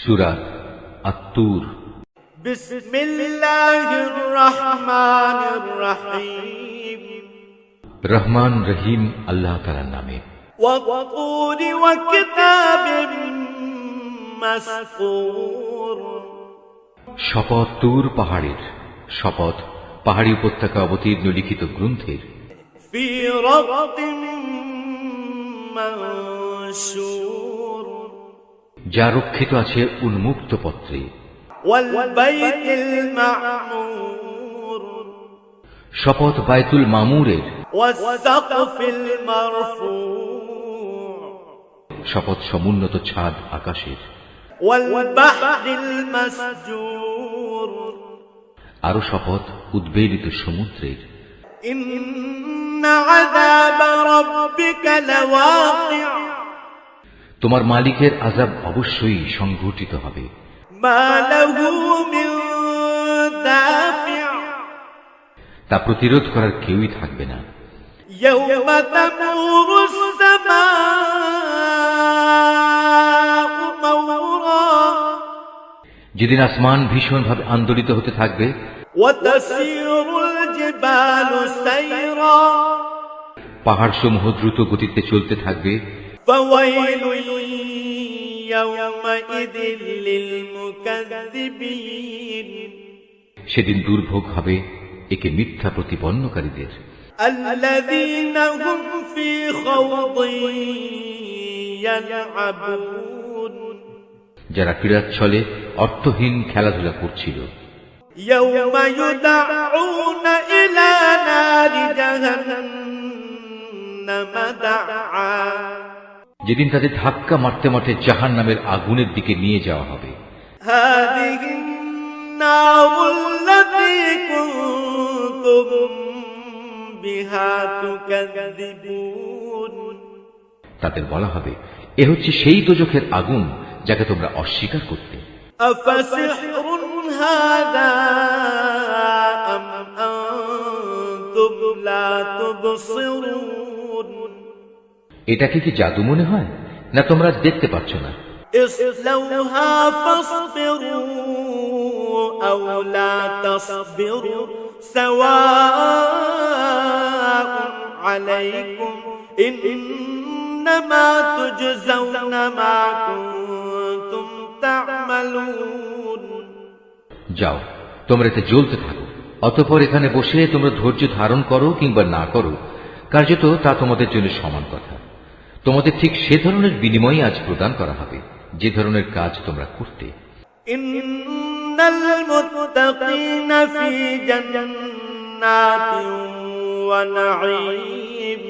সুরা আত্তুর بسم الله الرحمن الرحيم রহমান রহিম আল্লাহ তালার নামে والطور وكتاب مسطور শপথ তুর পাহাড়ের শপথ পাহাড়ি উপত্যকা অবতীর্ণ লিখিত গ্রন্থের في رق منشور যা রক্ষিত আছে উন্মুক্ত পত্রে। শপথ বায়তুল মামুরের। শপথ সমুন্নত ছাদ আকাশের। আরও শপথ উদ্বেলিত সমুদ্রের। ইন্না আযাব রাব্বিকা লাওয়াকি'উ তোমার মালিকের আজাব অবশ্যই সংঘটিত হবে। তা প্রতিরোধ করার কেউই থাকবে না। যেদিন আসমান ভীষণভাবে আন্দোলিত হতে থাকবে পাহাড় সমূহ দ্রুত গতিতে চলতে থাকবে فويل يومئذ للمكذبين সেদিন দুর্ভোগ হবে একে মিথ্যা প্রতিপন্নকারীদের الذين هم في خوض يلعبون যারা ক্রীড়াচ্ছলে অর্থহীন খেলাধুলা করছিল يوم يدعون إلى نار جهنم دعا যেদিন তাদের ধাক্কা মারতে মারতে জাহান নামের আগুনের দিকে নিয়ে যাওয়া হবে هذه النار التي كنتم بها تكذبون তাদের বলা হবে এ হচ্ছে সেই দোজখের আগুন যাকে তোমরা অস্বীকার করতে أفسحر هذا أم أنتم لا تبصرون এটাকে কি জাদু মনে হয়? না তোমরা দেখতে পাচ্ছ না? যাও তোমরা এতে জ্বলতে থাকো। অতপর এখানে বসে তোমরা ধৈর্য ধারণ করো কিংবা না করো। কার্যত তা তোমাদের জন্য সমান কথা। তোমাদের ঠিক সে ধরনের বিনিময় আজ প্রদান করা হবে যে ধরনের কাজ তোমরা করতে إن المتقين في جنات ونعيم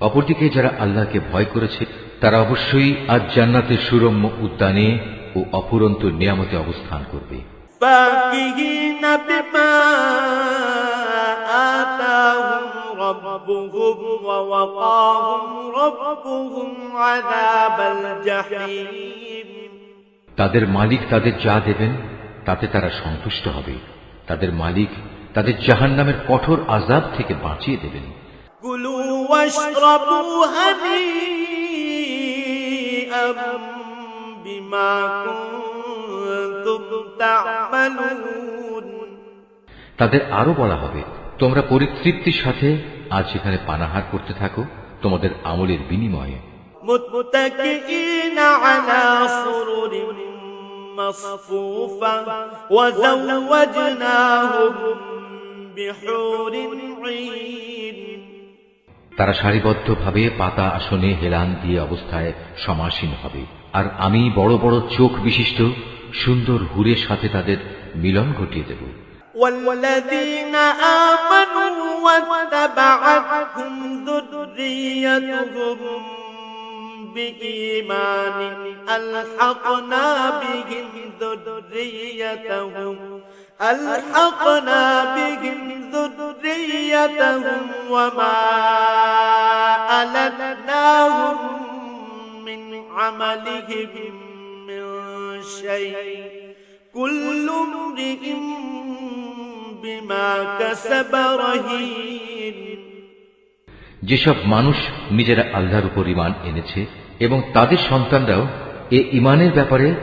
অপরদিকে যারা আল্লাহকে ভয় করেছে তারা অবশ্যই আজ জান্নাতের সুরম্য উদ্যানে ও অপুরন্ত নিয়ামতে অবস্থান করবে فاكهين بما آتاهم ربهم ووقاهم ربهم عذاب الجحيم তাদের মালিক তাদের যা দেবেন তাতে তারা সন্তুষ্ট হবে তাদের মালিক তাদের জাহান নামের কঠোর আজাব থেকে বাঁচিয়ে দেবেন كلوا واشربوا هنيئا بما كنتم تعملون তাদের আরো বলা হবে তোমরা পরিতৃপ্তির সাথে আজ সেখানে পানাহার করতে থাকো তোমাদের আমলের বিনিময়ে متكئين على سرر مصفوفة وزوجناهم بحور عين তারা সারিবদ্ধভাবে পাতা আসনে হেলান দিয়ে অবস্থায় সমাসীন হবে আর আমি বড় বড় চোখ বিশিষ্ট সুন্দর হুরের সাথে তাদের মিলন ঘটিয়ে দেব والذين آمنوا واتبعتهم ذريتهم بإيمان. ألحقنا بهم ذريتهم. ألحقنا بهم ذريتهم وما ألتناهم من عملهم من شيء. كل امرئ যেসব মানুষ নিজেরা আল্লাহর উপর ইমান এনেছে এবং তাদের সন্তানরাও এ ইমানের ব্যাপারে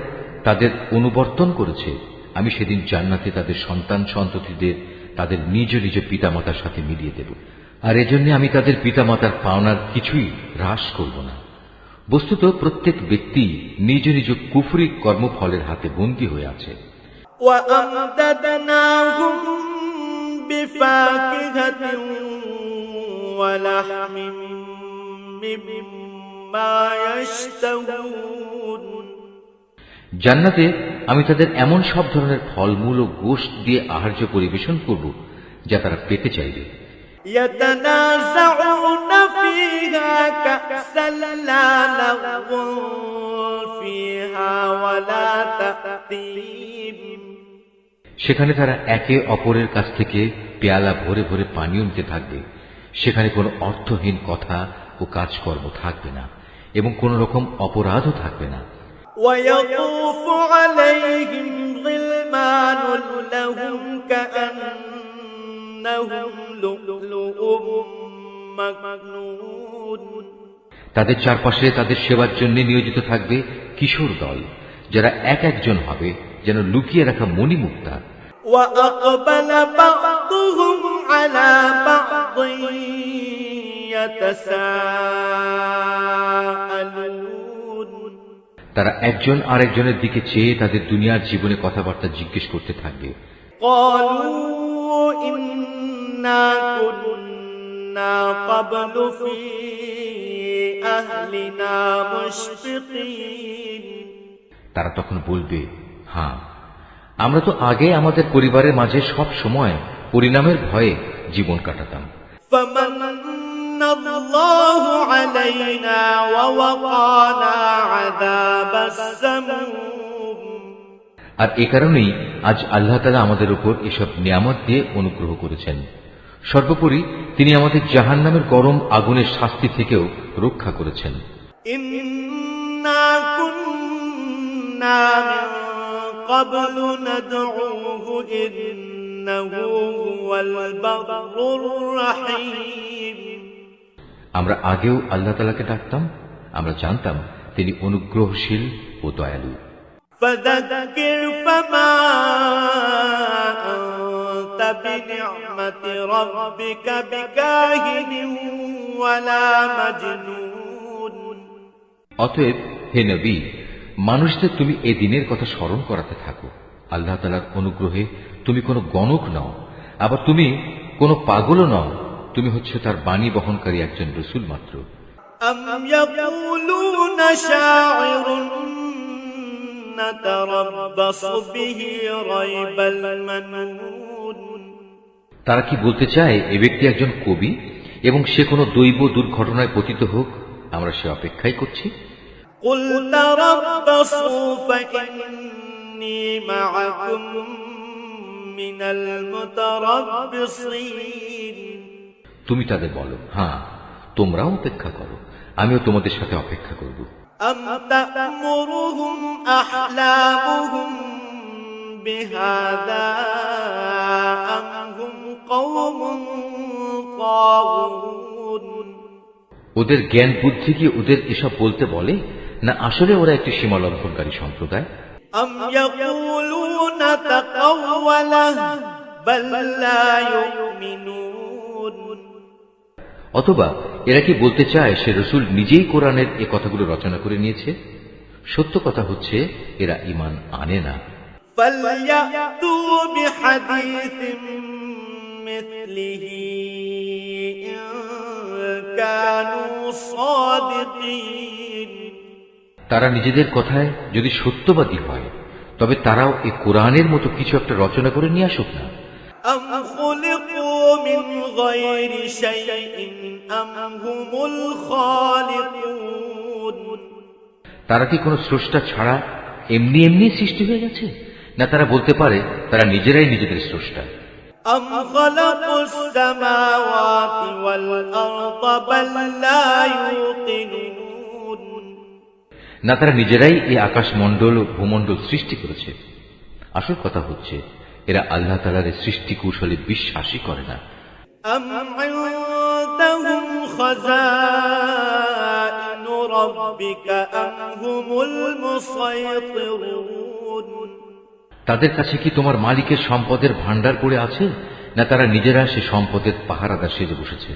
তাদের অনুবর্তন করেছে, আমি সেদিন জান্নাতে তাদের সন্তান সন্ততিদের তাদের নিজ নিজ পিতামাতার সাথে মিলিয়ে দেব। আর এজন্য আমি তাদের পিতামাতার পাওনার কিছুই হ্রাস করব না। বস্তুত প্রত্যেক ব্যক্তি নিজ নিজ কুফরি কর্মফলের হাতে বন্দী হয়ে আছে। وأمددناهم بفاكهة ولحم مما يشتهون জান্নাতে আমি তাদের এমন সব ধরনের ফলমূল ও গোষ্ঠ দিয়ে আহার্য পরিবেশন করব যা তারা পেতে চাইবে يتنازعون فيها كأسا لا لغو فيها ولا تأثيم সেখানে তারা একে অপরের কাছ থেকে পেয়ালা ভরে ভরে পানীয় নিতে থাকবে। সেখানে কোনো অর্থহীন কথা ও কাজকর্ম থাকবে না এবং কোন রকম অপরাধও থাকবে না। তাদের চারপাশে তাদের সেবার জন্য নিয়োজিত থাকবে কিশোর দল যারা এক একজন হবে যেন লুকিয়ে রাখা মণিমুক্তা وأقبل بعضهم على بعض يتساءلون তারা একজন আরেকজনের দিকে চেয়ে তাদের দুনিয়ার জীবনে কথাবার্তা জিজ্ঞেস করতে থাকবে قالوا إنا كنا قبل في أهلنا مشفقين তারা তখন বলবে হ্যাঁ আমরা তো আগে আমাদের পরিবারের মাঝে সব সময় পরিণামের ভয়ে জীবন কাটাতাম। আর এ কারণেই আজ আল্লাহ তালা আমাদের উপর এসব নিয়ামত দিয়ে অনুগ্রহ করেছেন। সর্বোপরি তিনি আমাদের জাহান নামের গরম আগুনের শাস্তি থেকেও রক্ষা করেছেন। قبل ندعوه إنه هو البر الرحيم আমরা আগেও আল্লাহ তালাকে ডাকতাম আমরা জানতাম তিনি অনুগ্রহশীল ও দয়ালু فذكر فما أنت بنعمة ربك بكاهن ولا مجنون অতএব হে নবী মানুষদের তুমি এ দিনের কথা স্মরণ করাতে থাকো। আল্লাহ তালার অনুগ্রহে তুমি কোনো গণক নও আবার তুমি কোনো পাগলও নও তুমি হচ্ছে তার বাণী বহনকারী একজন রসুল মাত্র। তারা কি বলতে চায় এ ব্যক্তি একজন কবি এবং সে কোনো দৈব দুর্ঘটনায় পতিত হোক আমরা সে অপেক্ষাই করছি? قل تربصوا فإني معكم من المتربصين তুমি তাদের বলো হ্যাঁ তোমরাও অপেক্ষা করো আমিও তোমাদের সাথে অপেক্ষা করব أم تأمرهم أحلامهم بهذا أم هم قوم طاغون ওদের জ্ঞান বুদ্ধি কি ওদের এসব বলতে বলে না আসলে ওরা একটি সীমা লঙ্ঘনকারী সম্প্রদায় أم يقولون تقوله بل لا يؤمنون অথবা এরা কি বলতে চায় সে রসুল নিজেই কোরআনের এ কথাগুলো রচনা করে নিয়েছে সত্য কথা হচ্ছে এরা ইমান আনে না فليأتوا بحديث مثله إن كانوا صادقين তারা নিজেদের কথায় যদি সত্যবাদী হয় তবে তারাও এই কোরআনের মতো কিছু একটা রচনা করে নিয়ে আসুক না أم خلقوا من غير شيء أم هم الخالقون তারা কি কোনো স্রষ্টা ছাড়া এমনি এমনি সৃষ্টি হয়ে গেছে না তারা বলতে পারে তারা নিজেরাই নিজেদের স্রষ্টা أم خلقوا السماوات والأرض بل لا يوقنون না তারা নিজেরাই এই আকাশমণ্ডল ও ভূমণ্ডল সৃষ্টি করেছে। আসল কথা হচ্ছে এরা আল্লাহ তালার সৃষ্টি কৌশলে বিশ্বাসই করে না। তাদের কাছে কি তোমার মালিকের সম্পদের ভান্ডার করে আছে না তারা নিজেরা সে সম্পদের পাহারাদা সেজে বসেছে?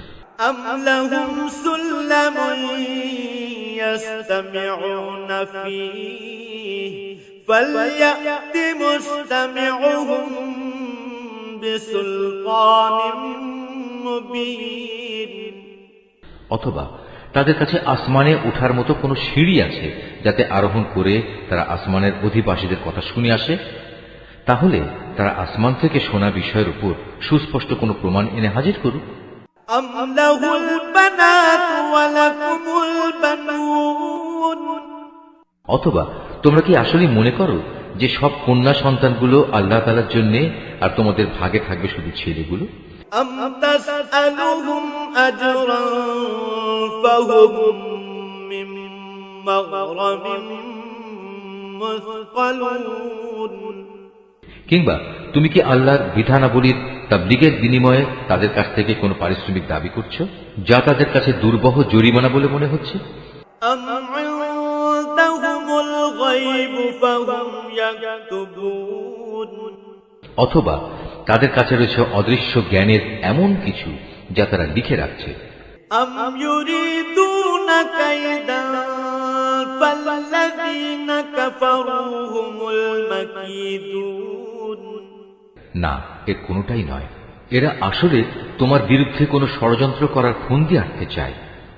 يستمعون فيه فليأت مستمعهم بسلطان مبين অথবা তাদের কাছে আসমানে ওঠার মতো কোনো সিঁড়ি আছে যাতে আরোহণ করে তারা আসমানের অধিবাসীদের কথা শুনে আসে তাহলে তারা আসমান থেকে শোনা বিষয়ের উপর সুস্পষ্ট কোনো প্রমাণ এনে হাজির করুক অথবা তোমরা কি আসলে মনে করো যে সব কন্যা সন্তানগুলো আল্লাহ তালার জন্য আর তোমাদের ভাগে থাকবে শুধু ছেলেগুলো? কিংবা তুমি কি আল্লাহর বিধানাবলীর তাবলিগের বিনিময়ে তাদের কাছ থেকে কোনো পারিশ্রমিক দাবি করছ যা তাদের কাছে দুর্বহ জরিমানা বলে মনে হচ্ছে? অথবা তাদের কাছে রয়েছে অদৃশ্য জ্ঞানের এমন কিছু যা তারা লিখে রাখছে। না এর কোনোটাই নয়। এরা আসলে তোমার বিরুদ্ধে কোনো ষড়যন্ত্র করার ফন্দি আঁকতে চায়।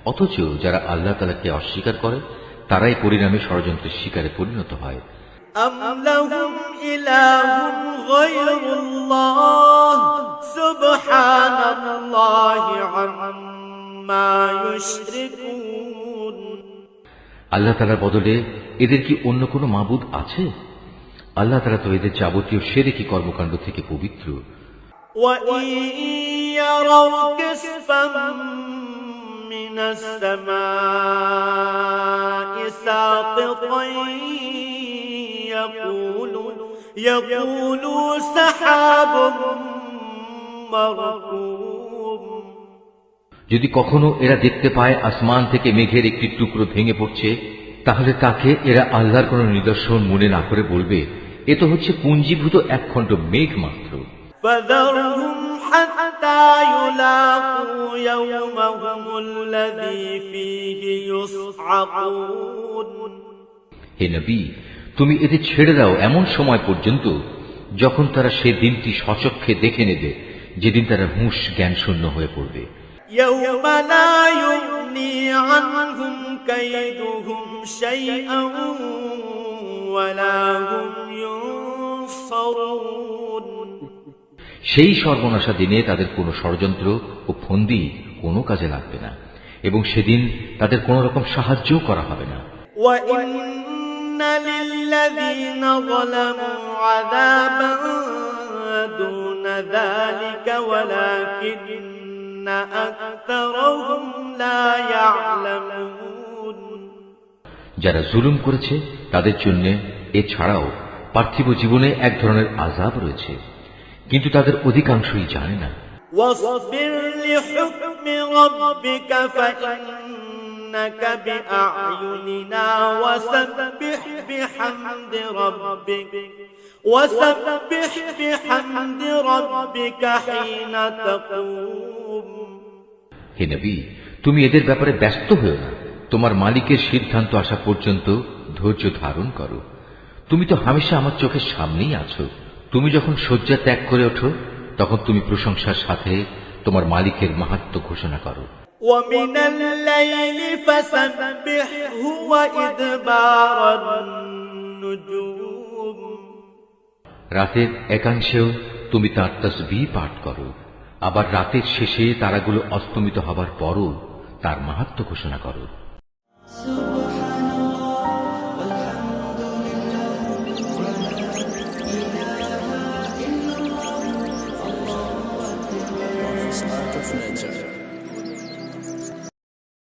অথচ যারা আল্লাহ তালাকে অস্বীকার করে তারাই পরিণামে ষড়যন্ত্রের শিকারে পরিণত হয়। আল্লাহ তালার বদলে এদের কি অন্য কোনো মাবুদ আছে? আল্লাহ তালা তো এদের যাবতীয় সেরেকি কর্মকাণ্ড থেকে পবিত্র وإن يروا كسفا من السماء ساقطا يقولوا يقولوا سحاب مركوم যদি কখনো এরা দেখতে পায় আসমান থেকে মেঘের একটি টুকরো ভেঙে পড়ছে তাহলে তাকে এরা আল্লাহর কোনো নিদর্শন মনে না করে বলবে এ তো হচ্ছে পুঞ্জীভূত একখণ্ড মেঘ মাত্র فذرهم حتى يلاقوا يومهم الذي فيه يصعقون হে নবী তুমি এদের ছেড়ে দাও এমন সময় পর্যন্ত যখন তারা সে দিনটি সচক্ষে দেখে নেবে যেদিন তারা হুঁশ জ্ঞান শূন্য হয়ে পড়বে يوم لا يغني عنهم كيدهم شيئا ولا هم ينصرون সেই সর্বনাশা দিনে তাদের কোন ষড়যন্ত্র ও ফন্দি কোনো কাজে লাগবে না এবং সেদিন তাদের কোন রকম সাহায্য করা হবে না। যারা জুলুম করেছে তাদের জন্য এ ছাড়াও পার্থিব জীবনে এক ধরনের আজাব রয়েছে কিন্তু তাদের অধিকাংশই জানে না واصبر لحكم ربك فإنك بأعيننا وسبح بحمد ربك وسبح بحمد ربك حين تقوم হে নবী তুমি এদের ব্যাপারে ব্যস্ত হয়েও না তোমার মালিকের সিদ্ধান্ত আসা পর্যন্ত ধৈর্য ধারণ করো তুমি তো হামেশা আমার চোখের সামনেই আছো তুমি যখন শয্যা ত্যাগ করে ওঠো তখন তুমি প্রশংসার সাথে তোমার মালিকের মাহাত্ম ঘোষণা করো ومن الليل فسبحه وإدبار النجوم রাতের একাংশেও তুমি তার তসবি পাঠ করো আবার রাতের শেষে তারাগুলো অস্তমিত হবার পরও তার মাহাত্ম ঘোষণা করো سبحان